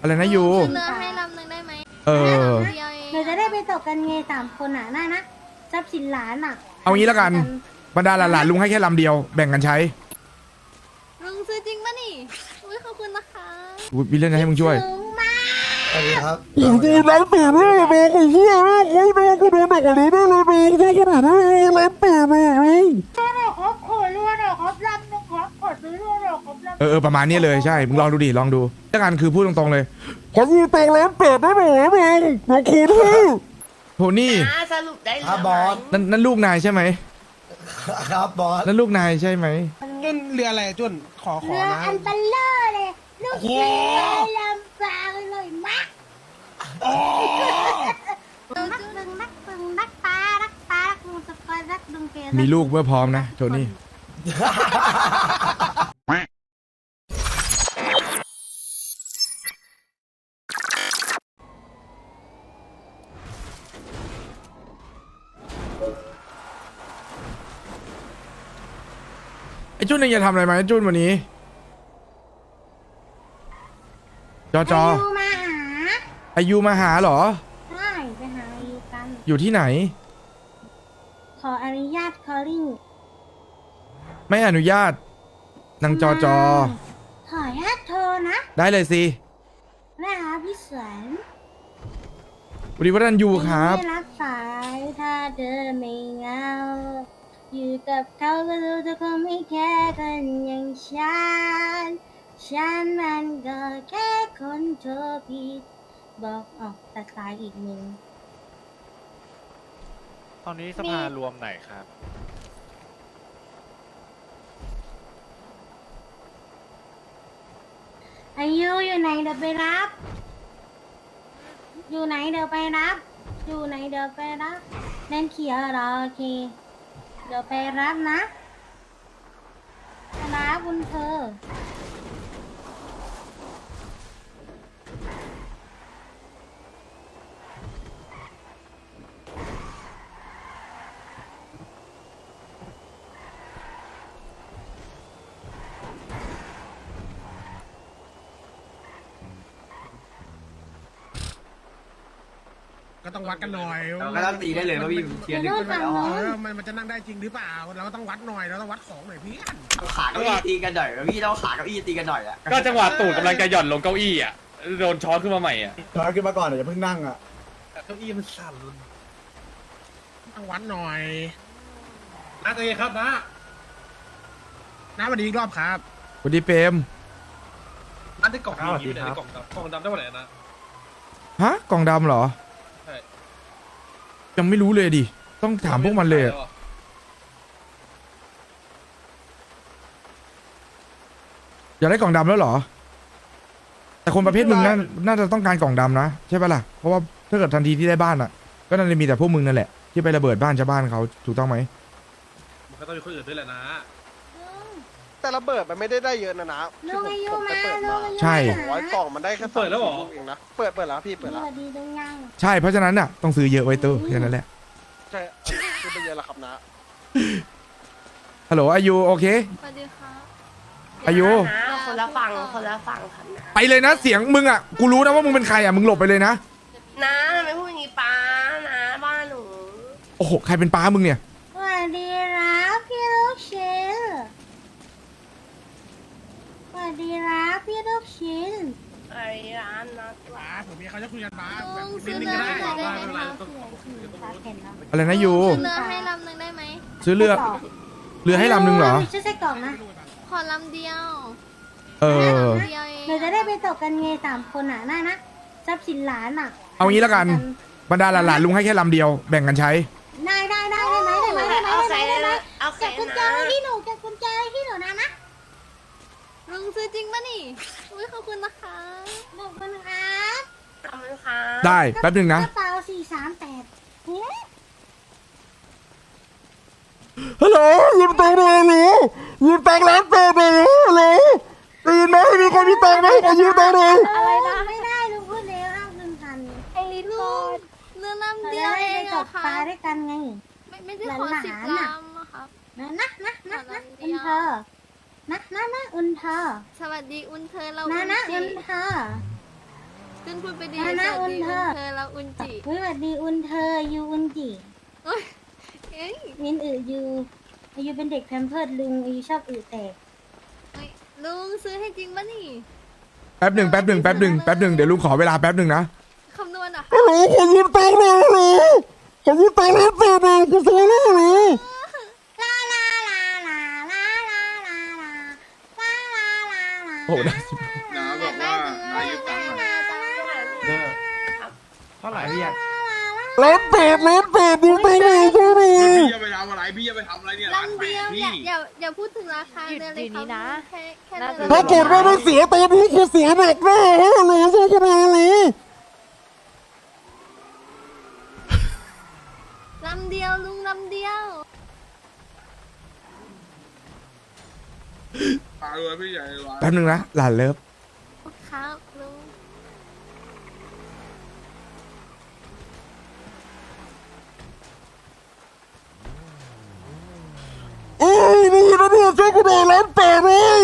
อะไรนะยูเรือให้ลำหนึ่งได้ไหมเออ เดียวเองเดี๋ยวจะได้ไปตกกันไงสามคนอะน่านะทรัพย์สินหลานอะเอางี้แล้วกัน บรรดาหลานๆลุงให้แค่ลำเดียว แบ่งกันใช้ลุงซื้อจริงปะนี่อุ้ยขอบคุณนะคะอุ๊ยมีเรื่องอะไรให้มึงช่วยสูงมากสวัสดีครับโอ้โหร้านแปดเลยเบงไอ้เหี้ยโอ้ยโดนกูโดนหนักกว่านี้ได้เลยเบงใช่ขนาดนั้นเลยร้านแปดเลยเบงเดี๋ยวครบขอเรือเดี๋ยวครบลำหนึงครบ ขอซื้อเรือเดี๋ยวครบลำเออเออประมาณนี้เลยใช่มึงลองดูดิลองดูเรื่องการคือพูดตรงๆเลยขอยืมตังค์ร้านแปดได้ไหมเบงโอเคที่โทนี่อ่าสรุปได้ครับบอส นั่นนั่นลูกนายใช่ไหมครับบอสนั่นลูกนายใช่ไหมนั่นเรืออะไรจุนขอขอเรือนะอันเบลเลอร์เลยลูกเสือลำปางเลยมากนักดึงนักดึงนักตานักตานักดึงสกอยนักดึงเกลือมีลูกเมื่อพร้อมนะโทนี่ ไอ้จุนเองจะทำอะไรไหมาไอ้จุนวันนี้ จอจออายุมาหาอายุมาหาเหรอ ใช่ไปหาอายุกัน อยู่ที่ไหน ขออนุญาตคอลลิ่งไม่อนุญาตนางจอจอ ขออนุญาตโทรนะได้เลยสินะคะพี่สวนวันนี้วัฒนยูครับ ไม่รับสาย ถ้าเธอไม่เหงา อยู่กับเขาก็รู้จะคงไม่แค่คนอย่างฉัน ฉันมันก็แค่คนโทรผิด บอกออกตัดสายอีกหนึ่งตอนนี้สภารวมไหนครับ อายุอยู่ไหนเดี๋ยวไปรับ อยู่ไหนเดี๋ยวไปรับ อยู่ในเดี๋ยวไปรับเล่นเขียวรอโอเค เดี๋ยวไปรับนะชนะบคุณเธอ ก็ต้องวัดกันหน่อยเราก็ต้องตีได้เลยว่าพี่เทียนเดี๋ยวขึ้นโดมานแล้วฝั่งเอโน้อมันมันจะนั่งได้จริงหรือเปล่า เราก็ต้องวัดหน่อย เราต้องวัดของหน่อยพี่ขาเก้าอี้ตีกันหน่อยพี่ต้องขาเก้าอี้ตีกันหน่อยอะก็จังหวะตูดกำลังจะหย่อนลงเก้าอี้อะโดนช้อนขึ้นมาใหม่อะถอยขึ้นมาก่อนเดี๋ยวอย่าเพิ่งนั่งอะเก้าอี้มันสั่นต้องวัดหน่อยนะตัวเองครับนะนะวันนี้อีกรอบครับสวัสดีเปรมนัดได้กล่องนี้ไม่ได้กล่องดำกล่องดำได้วันไหนนะฮะกล่องดำเหรอใช่ ยังไม่รู้เลยดิ ต้องถามพวกมันเลยอะอยากได้กล่องดำแล้วเหรอ แต่คนประเภทมึงน่าน่าจะต้องการกล่องดำนะ ใช่ปะล่ะ เพราะว่าถ้าเกิดทันทีที่ได้บ้านอะ ก็น่าจะมีแต่พวกมึงนั่นแหละ ที่ไประเบิดบ้านชาวบ้านเขาถูกต้องไหมมันก็ต้องมีคนอื่นด้วยแหละนะ แต่ระเบิดมันไม่ได้ได้เยอะนะนะลุงอายุผมไปมาเปิดลุมางอายุใช่มาร้อยกล่องมันได้แค่เปิดแล้วเหรอ สามสิบกเองนะเปิดเปิดแล้วพี่เปิดสแล้ววัสดีลุงยังใช่เพราะฉะนั้นน่ะต้องซื้อเยอะไว้เตอร์แค่นั้นแหละใช่คือไปเยอะแล้วครับนะฮัลโหลอายุโอเค สวัสดีค่ะ อายุ นะคนละฝั่งคนละฝั่งครับนะไปเลยนะเสียงมึงอะกูรู้นะว่ามึงเป็นใครอะมึงหลบไปเลยนะนะทำไม่พูดอย่างนี้ป้านะบ้านหนูโอ้โหใครเป็นป้ามึงเนี่ย สวัสดีครับพี่ลูกชิ้นสวัสดีครับพี่ลูกชิ้น ไอ้ร้านนะ ป้าผมมี เขาจะคุยกันป้าลุงนิซื้ดอนึงเรือก็ได้ให้ไม่ได้เป็นไหไรมต้องเห็นแล้วอะไรนะยูซื้อเรือให้ลำหนึ่งได้ไหม ซื้อเรือเรือให้ลำหนึ่งเหรอไม่ใช่ไส้กรอกนะขอลำเดียวเออเดียวเองเดี๋ยวจะได้ไปตกกันไงสามคนอะน่านะทรัพย์สินหลานอะเอางี้แล้วกัน บรรดาหลานๆลุงให้แค่ลำเดียวแบ่งกันใช้ ได้ได้ได้ได้ไหมได้ไหมได้ไหมเอาได้ใส่ไหมได้ไหมนะเอาใส่เก็บกุญแจนะไว้ที่หนูเก็บกุญแจไว้ที่หนูนะนะลุงซื้อจริงปะนี่ อุ้ยขอบคุณนะคะขอบคุณครับ ขอบคุณค่ะได้แป๊บหนึ่งนะ กระเป๋าสี่สามแปดฮัลโหลยืมตังค์เลยหนูยืมตังค์ร้านแปดเลยฮัลโหลได้ยินไหมมีคนมีตังค์ไหมขอยืมตังค์เลยอะไรนะไม่ได้ลุงพูดเร็วห้ามลืมทันไอรินลุงเรือลำเราเดีจะยวได้เอไปงตอะกค่ะปลาด้วยกันไง ไม่ไม่ได้ขอหลานๆสิบน่ะ ลำอะครับ นะนะนะนะนะอุนเธอนะนะนะอุนเธอสวัสดี อุนเธอเรานะอุนนะจิอุนเธอ ขึ้นพูดไปดีสวัสดีอุ่นเธอแล้วอุนจิสวัสดีอุนเธออยู่อุนจิเอ้ยมินอืออยู่อายุเป็นเด็กแพมเพิร์ดลุงอายุชอบอือแตกลุงซื้อให้จริงปะนี่แป๊บหนึ่งแป๊บหนึ่งแป๊บหนึ่งแป๊บหนึ่งเดี๋ยวลุงขอเวลาแป๊บหนึ่งนะคำนวณอะฮัลโหลขอยืมตังค์น่อยลโหลขอยืมตังค์แล้วแต่หน่อยคุณซื้อได้ไหมโอ้โหนะบอกว่าอายุตัง ค์เท่าไหร่พี่อะร้านแปดร้านแปดดูตังค์หน่อยดูหน่อยพี่จะไปทำอะไรพี่จะไปทำอะไรเนี่ยลังเดียวอย่าอย่าอย่าพูดถึงราคาเดือนเลยครับแค่แค่เดือนถ้าเกิดว่าไม่เสียตอนนี้คือเสียหนักแน่ฮัลโหลใช่ขนาดเลยลำเดียวลุงลำเดียวตายเลยพี่ใหญ่วะแป๊บหนึ่งนะหลานเลิฟ ครับลุง โอ้ยนี่นะเนี่ย ช่วยกูหน่อยร้านแปดเลย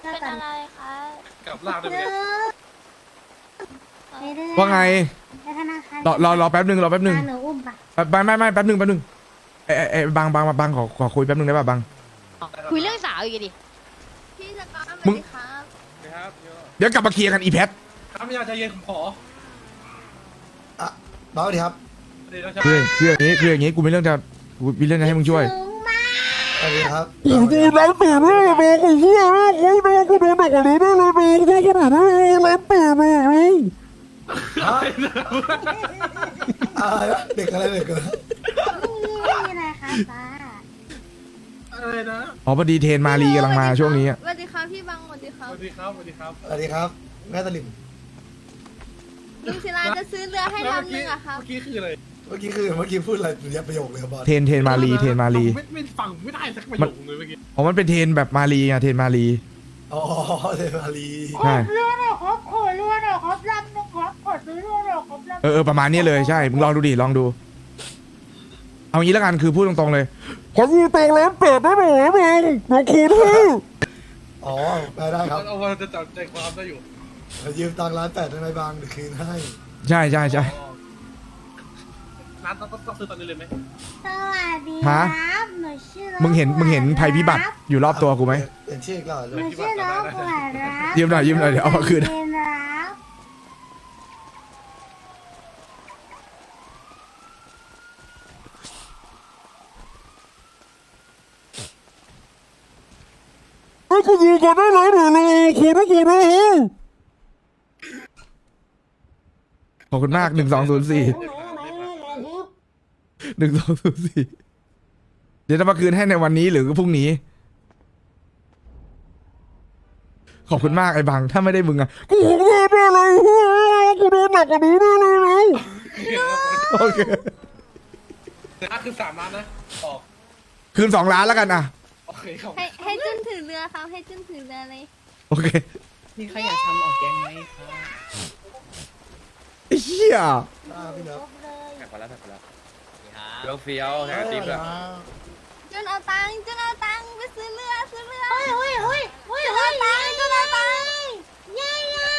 เป็นอะไรกลับลาได้ไหมเนี่ยอไปเด้อว่าไงไปธนารอรอรอแป๊บหนึ่งรอแป๊บหนึ่งหนูอุ้มปะไม่ไม่ไม่แป๊บหนึ่งแป๊บหนึ่งเอ้เอ้บางบางบางขอขอคุยแป๊บหนึ่งได้ป่ะบาง คุยเรื่องสาวอีกดิ พี่จะกรสมึง ดีครับ นะครับ เดี๋ยวกลับมาเคลียร์กันอีแพทครับพี่ยาใจเย็นผมขอบ้าดีครับเดี๋ยวน้องชายคือคืออย่างนี้คืออย่างนี้กูมีเรื่องจะกูมีเรื่องจะให้มึงช่วยสูงมากสวัสดีครับผมดูร้านแปดเลยแม่งไอ้เหี้ยมากเลยแม่งกูโดนหนักกว่านี้ได้เลยแม่งใช่ขนาดนั้นเลยร้านแปดเลยแม่งเด็กอะไรเด็กกันนี่อะไรคะป้าอะไรนะอ๋อพอดีเทรนมารีกำลังมาช่วงนี้อะ วัสดีคสรับวัสดีครับสวัสดีครับสวัสดีครับ แม่ตะลิมลุงศิลาจะซื้อเรือให้แล้วลำหนึงอะครับ เมื่อกี้คืออะไรเมื่อกี้คือเมื่อกี้พูดอะไรเรียบประโยคเลยครับบอสเทรนเทรนมารีเทรนมารีไม่ไม่ฟังไม่ได้สักประโยคเลยเมื่อกี้อ๋อมันเป็นเทรนแบบมารีไงเทรนมารีอ๋อเทมารีใช่เรือหน่อยครับขอเรือหน่อยครับลำหนึงครับขอซื้อเรือหน่อยครับลำเออเออประมาณนี้เลยใช่มึงลองดูดิลองดู เอางี้แล้วกันคือพูดตรงๆเลยขอยืมตังค์ร้านแปดได้ไหมแม่งหนูคืนให้ อ๋อไปได้ครับเอาว่าจะจับใจความได้อยู่ยืมตังค์ร้านแปดได้ไหมบางเดี๋ยวคืนให้ใช่ใช่ใช่ร้านต้องต้องซื้อตอนนี้เลยไหมสวัสดีฮะครับหนูชื่อน้อมึงเห็นมึงเห็นภัยพิบัติอยู่รอบตัวกูไหม เปลี่ยนชื่ออีกแล้วเหรอหนูชื่อน้องกวาดรับยืมหน่อยยืมหน่อยเดี๋ยวเอามาคืนเป็นรับ ไอ้กูยืมกันได้เลยหนูเลยคืนให้คืนให้ขอบคุณมากหนึ่งสองศูนย์สี่หนึ่งสองศูนย์สี่เดี๋ยวจะมาคืนให้ในวันนี้หรือพรุ่งนี้ ขอบคุณมากไอ้บัง ถ้าไม่ได้มึงอะกูขอโทษด้วยเลยเหี้ยกูโดนหนักกว่านี้ได้เลยโอเคนะคือสามล้านนะออกคืนสองล้านแล้วกันอะโอเคครับ ให้ให้จุนถือเรือครับให้จุนถือเรือเลยโอเคมีใครอยากทำออกแกงไหมครับไอ้เหี้ยอ่าพี่เนาะแท็กไปแล้วแท็กไปแล้วเรื่องเฟี้ยวแท็กติ๊บแล้วจุนเอาตังค์จุนเอาตังค์ไปซื้อเรือซื้อเรือเฮ้ยเฮ้ยเฮ้ยเฮ้ยเฮ้ยตังค์จุนเอาตังค์เย้เย้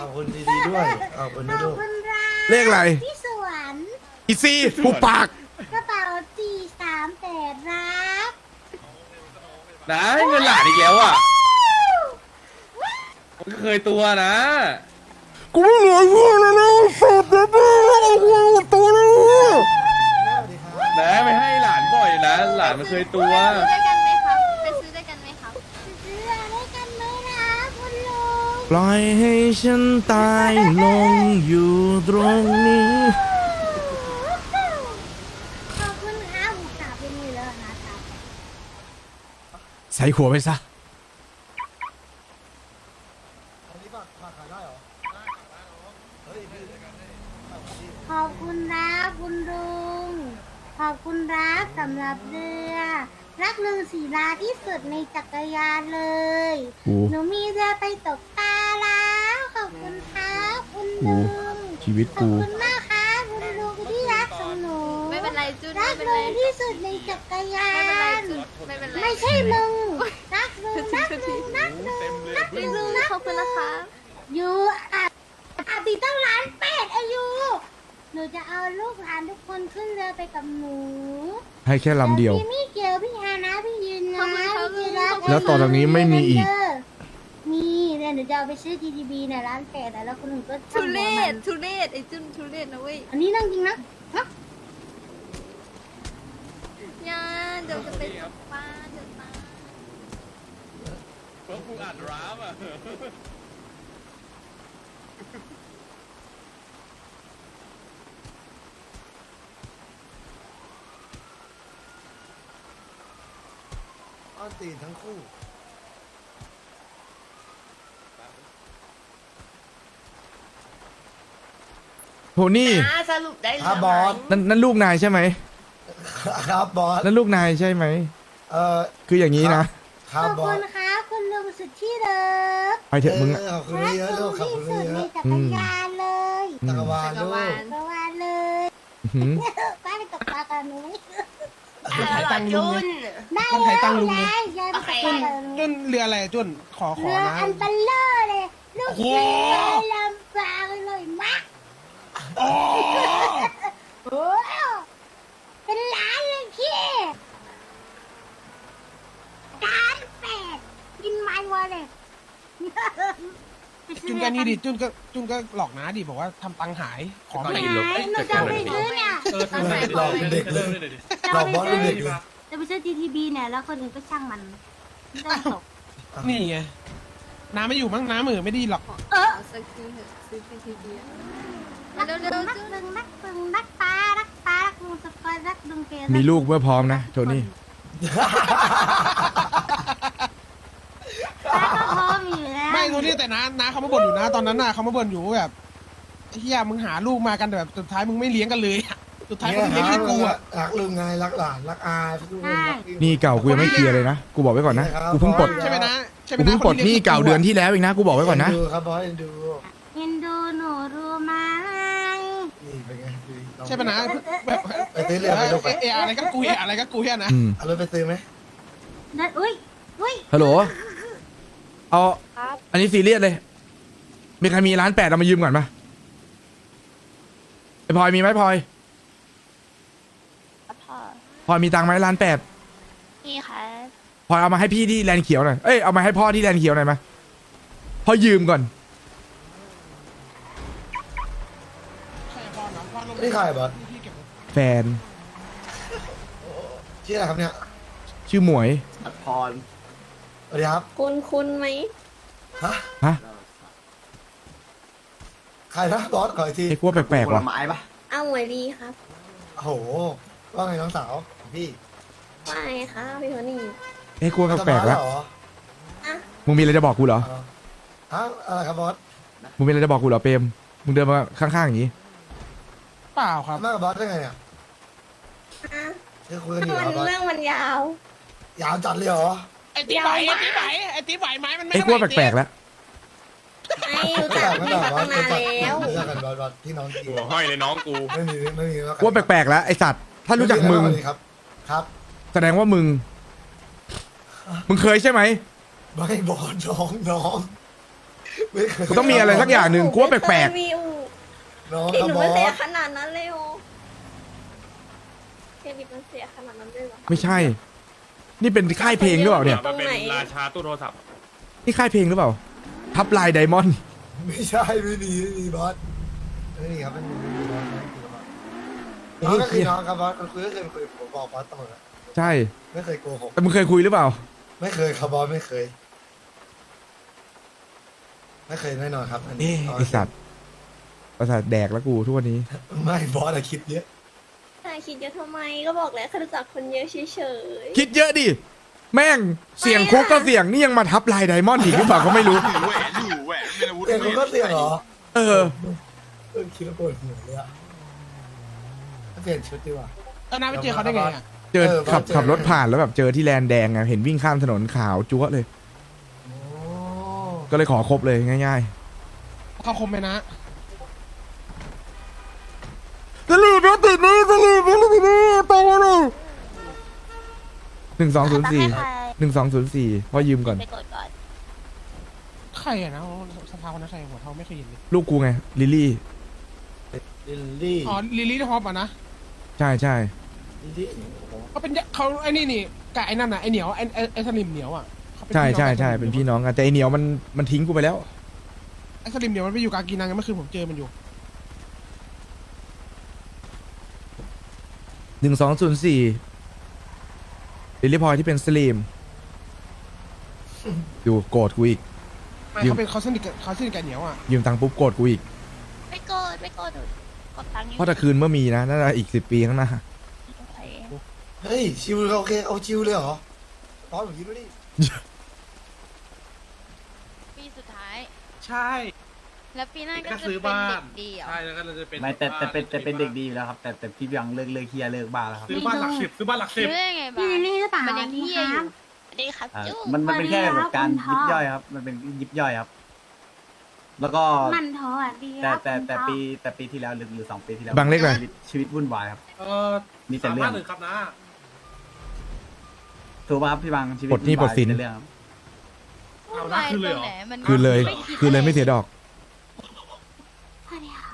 ขอบคุณดีๆด้วยขอบคุณขด้อบวยคุณครับเลขอะไรพี่สวนอีซี่ผูกปากกระเป๋าจีสามแปดรับ นะเงินหลานอีกแล้วอะมันเคยตัวนะ กูไม่เหลือเหี้ยเลยนะสุดเลยนะไอ้เหี้ยตัวเลยนะไม่ให้หลานบ่อยนะ หลานมันเคยตัวซื้อด้วยกันไหมครับ ไปซื้อด้วยกันไหมครับซื้ออะไรกันไหมนะคุณลุง ปล่อยให้ฉันตายลงอยู่ตรงนี้ ขอบคุณครับอุตส่าห์เป็นมือแล้วนะครับ ใส่หัวไปซะ อันนี้ฝากฝากขายได้เหรอเฮ้ยพี่ขอบคุณครับคุณลุง ขอบคุณครับสำหรับเรือ รักลุงสีลาที่สุดในจักรยานเลยกูหนูมีเรือไปตกปลาแล้ว ขอบคุณครับคุณลุงชีวิตขอบกู คุณมากค รับคุณลุงที่รักของหนูไม่เป็นเป็นไรจุนรัไม่กเป็นมึไรงที่สุดในจักรยาไม่เป็นไรนจุนไม่เป็นไรไม่ใช่มึง รักมึงรักมึงรักมึงเต็มเลยไม่รู้ขอบคุณนะคะอยู่อะอาบีต้องล้านแปดอายุหนูจะเอาลูกหลานทุกคนขึ้นเรือไปกับหนูให้แค่ลำเดียว พี่ไม่เกี่ยวพี่ฮานะพี่ยืนนะขอบคุณครับพี่รักแล้วต่อจากนี้ไม่มีอีก มีเนี่ยหนูจะเอาไปซื้อ GTB เนี่ยร้านแปดอะแล้วคนอื่นก็ทุทำเรหัวมัศนทุเรศไอ้จุนทุเรศนะเว้ย อันนี้นั่งจริงนะฮะ ยา เดี๋ยวจะไปตกปลาเดี๋ยวตายเพราะกูอ่านร้ามอะอ้อนตีนทั้งคู่ โทนี่สรุปได้ครับบอส นั่นนั่นลูกนายใช่ไหม ครับบอสนั่นลูกนายใช่ไหม เออ คืออย่างนี้นะ คขรัอบบบอคุสณค่ะคุณลุงสุดที่เลิฟไปเถอะมึงอะ ขอบคุณเยอะลูกขอบที่คุณสุดเยในอะจักรยานเลยจักรวาลจักรลูกวาลจักรวาลเลยอื้อหือป้าไปตกปลากันหนูมันถ่ายตังค์ลุงไงได้มันถ่ายตังค์ลุงไงได้ยายไปตกปลากับหนูจุนเรืออะไรจุนขอขอเรือนะ อันเบลเลอร์เลยลูกโอ้โห เรือลำปางเลยมากโอ้เป็นล้านเลยพี่ล้านแปดกินมันวะ เลยจุนก็นี่ดิจุนก็จุนก็หลอกน้าดิบอกว่าทำตังค์หายขอไหไม่นหนูจะเอาไปซื้อเนี่ย เออเอาใส่หลอกเป็นเด็กเลยหลอกบอสเป็นเด็กเลยจะไปซื้อ GTB เนี่ยแล้วคนอื่นก็ช่างมันไม่ต้องตกนี่ไงน้าไม่อยู่มั้งน้ามือไม่ดีหรอกเออเอาสักทีเถอะซื้อทีทีเดียวมารักเร็วนักๆจุนปึงนักปึงนักปลารักปลารักลุงสกอยรักลุงเกมีลูกเมื่อพร้อมนะ โทนี่ ป้าก็พร้อมอยู่แล้วไม่รู้นี่แต่น้าน้าเขามาบ่นอยู่นะตอนนั้นน่ะเขามาบ่นอยู่ว่าแบบเฮียมึงหาลูกมากันแต่แบบสุดท้ายมึงไม่เลี้ยงกันเลยอะสุดท้ายเนี่เขายเลี้ยงให้กูอะ รักลุงไงรักหลานรักอาลูกรักพี่นี่เก่ากูยังไม่เคลียร์เลยนะ กูบอกไว้ก่อนนะ กูเพิ่งปลด ใช่ไหมนะใช่ไหมกูนะเพิ่งปลดหนี่เก่าเดือนที่แล้วเองนะ กูบอกไว้ก่อนนะ ดูครับบอสเอ็นดูเอ็นดูหนูรู้ไหมนี่เป็นไงดูดิใช่ไหมนะแบบไปซื้อเรือไปลูกไปเอออะไรก็กูเออะไรก็กูเฮียนะอืมเอารถไปซื้อไหมนั่นอุ้ยอุ้ยฮัลโหล เอาอันนี้ซีเรียสเลย มีใครมีร้านแปดเอามายืมก่อนปะไอพลอยมีไหมพลอยพลอยมีตังค์ไหมร้านแปดนี่ค่ะพลอยเอามาให้พี่ที่แลนด์เขียวหน่อยเอ้ยเอามาให้พ่อที่แลนด์เขียวหน่อยไหมพ่อยืมก่อน นี่ใครบอสแฟน ชื่ออะไรครับเนี่ยชื่อหมวยอัดพรส วัสดีครับคุณคุณไหม ฮะฮะ ใครนะบอสขออีกทีไอ้กลัวแปลกผๆลว่ะ ไม้ปะเอาหมวยดีครับโอ้โหว่าไงน้องสาวพี่ว่าไงคะพี่โทนี่ไอ้กลัวแปลกๆแล้ว เหรอมึงมีอะไรจะบอกกูเหรออ๋อฮะอะไรครับบอสมึงมีอะไรจะบอกกูเหรอเปรมมึงเดินมาข้างๆอย่างนี้ เปล่าครับ มากับบอสได้ไงเนี่ยคือคุยกันอยู่ครับบอสเรื่องมันยาว ยาวจัดเลยเหรอ ไอ้ตีไหวไอ้ตีไหวไอ้ตีไหวไหมมันไม่ไอ้กลัวแปลกๆแล้ว ไม่รู้จักไม่พี่แบบเขาบอตั้สงนานแล้วรู้จักกันบอสบอสพี่น้องจริงหัวห้อยเลยน้องกู ไม่มีไม่มีกลัวแปลกๆแล้วไอสัตว์ ถ้ารู้จักมึง ครับ ครับแสดงว่ามึง มึงเคยใช่ไหมไม่บอสน้องน้องไม่เคยกูต้องมีอะไรสักอย่างหนึ่งกลัวแปลกวิวน้องพี่คหรับนูบอไม่เสียสขนาดนั้นเลยโอเคบิดมันเสียขนาดนั้นเลยเหรอๆไม่ใช่ นี่เป็นค่ายเพลงหรือเปล่าเนี่ยมันเป็นราชาตู้โทรศัพท์ นี่ค่ายเพลงหรือเปล่า ทับลายไดมอนด์ไม่ใช่ไม่มีไม่มีบอสไม่มีครับไม่มีไม่มีบอสไม่มีบอสน้องก็คือน้องครับบอสคุยก็เคยคุยผมบอกบอสเสมอใช่ ไม่เคยโกหกแต่มึงเคยคุยหรือเปล่า ไม่เคยครับบอสไม่เคย ไม่เคยแน่นอนครับ อันเอ๊ะนี้ไอสัตว์ประสาทแดกแล้วกูทุกวันนี้ ไม่บอสอะคิดเยอะ ใช่คิดเยอะทำไมก็บอกแล้วแค่รู้จักคนเยอะเฉยคิดเยอะดิ แม่งเสียงคุกก็เสียงนี่ยังมาทับลายไดมอนด์อีกหรือเปล่าก็ไม่รู้แหวนอยู่แหวนเป็นอาวุธเอ็งเขาก็เสียงเหรอเออ เออคิดแล้วปวดหัวเลยอะเปลี่ยนชุดดีกว่าแล้วน้าไปเจอเขาได้ไงอะเจอเออขับเจอ ขับรถผ่านแล้วแบบเจอที่แลนด์แดงไงเห็นวิ่งข้ามถนนขาวจั๊วะเลย โอ้ก็เลยขอครบเลยง่าย เขาคมไหมนะๆ สลีปรถติดนี่สลีปรถติดนี่หนึ่งสองศูนย์สี่ตังค์ให้ใครหนึ่งสองศูนย์สี่พอยืมก่อน ไปกดก่อนใครอะนะสภาคนนั้นใครหัวเทาไม่เคยเห็นเลยลูกกูไง ลิลลี่ ลิลลี่อ๋อลิลลี่ฮอปอะนะใช่ใช่ลิลลี่เขาเป็นเขาไอ้นี่นี่กับไอ้นั่นน่ะไอ้เหนียวไอ้ไอ้ไอ้สลิมเหนียวอะเขาเป็นใช่พี่น้องใช่กัใช่เป็นพี่น้องกันแต่ไอเหนียวมันมันทิ้งกูไปแล้ว ไอ้สลิมเหนียวมันไปอยู่กากีนังกันเมื่อคืนผมเจอมันอยู่ หนึ่งสองศูนย์สี่ลิลลี่พลอยที่เป็นสลีมดูโกรธกูอีก ไม่ยืม เขาเป็นเขาสนิทกับเขาสนิทกับเหนียวอะยืมตังค์ปุ๊บโกรธกูอีกไปกดไปกดกดตังค์อยู่เพราะถ้าคืนเมื่อมีนะน่าจะอีกสิบปีข้างหน้าโอเคเฮ้ย ชิวเลยโอเค เอาชิวเลยเหรอตอนผมคิดว่านี่ปีสุดท้าย ใช่ แล้วปีหน้าก็ก็จะซื้อเป็นบ้าเด็นกดีเหรอใช่แล้วก็เราจะเป็นไม่แต่แต่เป็นแต่เป็นเด็กดีอยู่แล้วครับ แต่แต่พี่ยังเลิกเลิกเฮียเลิกบ้าแล้วครับซื้อบ้านหลักสิบซื้อบ้านหลักสิบรู้ได้ไงบ้าพี่ลิลลี่หรือเปล่ามันยังเฮียอยู่สวัสดีครับอ่าจุ๊บมันมันเป็นแค่แบบการสวัสดีครับยิบย่อยครับ มันเป็นยิบย่อยครับ แล้วก็มันโทอะดีแต่ครับแต่แต่คุณพ่อปีแต่ปีที่แล้วหรือหรือสองปีที่แล้วบางเล็กเลยชีวิตชีวิตวุ่นวายครับ เออมีแต่สามเรื่อง บ้านหนึ่งครับนะถูกป่ะครับพี่บางชีวิตปลดหนี้ปลดสินวุ่วายมีแต่เรื่องครับเอานะคืนเลยเหรอตงไหนมันคืนเลย ไม่ดคืนเลยไม่เสียดอก สวัสดีค่ะ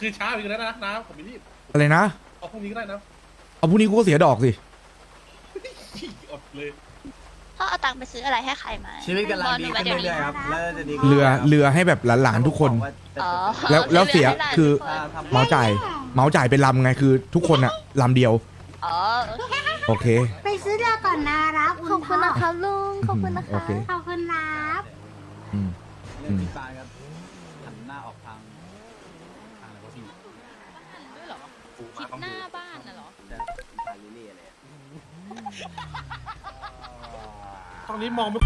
คือช้าอีกแล้วนะนะผมไม่รีบอะไรนะ เอาพรุ่งนี้ก็ได้นะเอาพรุ่งนี้กูก็เสียดอกสิ อดเลยพ่อเอาตังค์ไปซื้ออะไรให้ใครมาชีวิตกำลังดีขึ้นเรื่อยๆครับแล้วจะดีขึ้นเรือเรือให้แบบหลานๆทุกคนบอกว่าจะอ๋อแล้วแล้วเสียหลืให้หลานคือทุกนถ้าทำเหมาจ่ายเหมาจ่ายเป็นลำไงคือ ทุกคนอะลำเดียว อ๋อโอเคโอเค ไปซื้อเรือก่อนนะครับขอบคุณนะครับลุง ขอบคุณนะโอคะ เค ขอบคุณครับ อืม เรื่องที่บ้านครับหันหน้าออกทางทางอะไรวะพี่ ด้วยเหรอ ทิศหน้าบ้านน่ะเหรอ จะทางลิลลี่อะไรอะ ตอนนี้มองไม่